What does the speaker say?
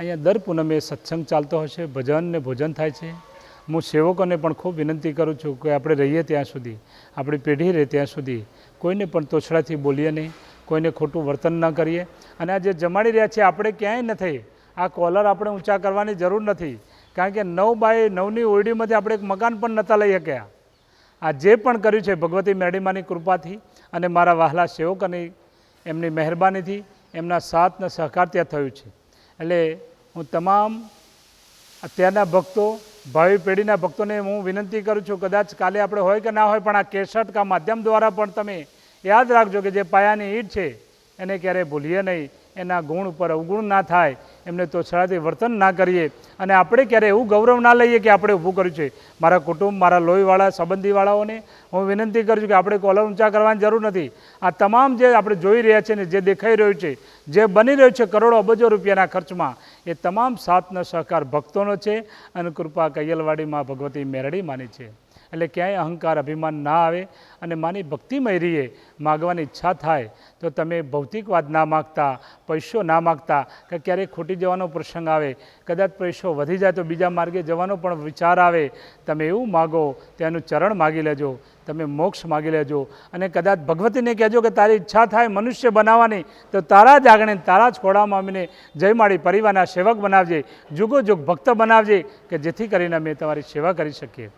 અહીંયા દર પૂનમે સત્સંગ ચાલતો હશે ભજન ને ભોજન થાય છે. હું સેવકોને પણ ખૂબ વિનંતી કરું છું કે આપણે રહીએ ત્યાં સુધી, આપણી પેઢી રહે ત્યાં સુધી. કોઈને પણ તોછડાથી બોલીએ નહીં, કોઈને ખોટું વર્તન ન કરીએ. અને આ જે જમાડી રહ્યા છે આપણે ક્યાંય નથી આ કોલર આપણે ઊંચા કરવાની જરૂર નથી. કારણ કે નવ બાય નવની ઓરડીમાંથી આપણે એક મકાન પણ નહોતા લઈ શક્યા. આ જે પણ કર્યું છે, ભગવતી મેડીમાની કૃપાથી અને મારા વહાલા સેવકોની એમની મહેરબાનીથી એમના સાથના સહકાર ત્યાં થયું છે. એટલે હું તમામ અત્યારના ભક્તો, ભાવિ પેઢીના ભક્તોને હું વિનંતી કરું છું, કદાચ કાલે આપણે હોય કે ના હોય, પણ આ કેસટ કા માધ્યમ દ્વારા પણ તમે યાદ રાખજો કે જે પાયાની ઈંટ છે, એને ક્યારેય ભૂલીએ નહીં. એના ગુણ ઉપર અવગુણ ના થાય. એમને તો છળાથી વર્તન ના કરીએ. અને આપણે ક્યારેય એવું ગૌરવ ના લઈએ કે આપણે ઊભું કર્યું છે. મારા કુટુંબ, મારા લોહીવાળા, સંબંધીવાળાઓને હું વિનંતી કરું છું કે આપણે કોલર ઊંચા કરવાની જરૂર નથી. આ તમામ જે આપણે જોઈ રહ્યા છીએ ને જે દેખાઈ રહ્યું છે, જે બની રહ્યું છે કરોડો અબજો રૂપિયાના ખર્ચમાં, એ તમામ સાથનો સહકાર ભક્તોનો છે અને કૃપા કૈયલવાડીમાં ભગવતી મેરડી માની છે. એટલે ક્યાંય અહંકાર, અભિમાન ના આવે અને માની ભક્તિમય રહીએ માગવાની ઈચ્છા થાય, તો તમે ભૌતિકવાદ ના માગતા, પૈસો ના માગતા, કે ક્યારેક ખોટી જવાનો પ્રસંગ આવે, કદાચ પૈસો વધી જાય તો બીજા માર્ગે જવાનો પણ વિચાર આવે, તમે એવું માગો, તેનું ચરણ માગી લેજો, તમે મોક્ષ માગી લેજો અને કદાચ ભગવતીને કહેજો કે તારી ઈચ્છા થાય મનુષ્ય બનાવવાની, તો તારા જ આગણે, તારા જ ખોડામાં અમીને જય માળી પરિવારના સેવક બનાવજે જુગો જુગ ભક્ત બનાવજે, કે જેથી કરીને અમે તમારી સેવા કરી શકીએ.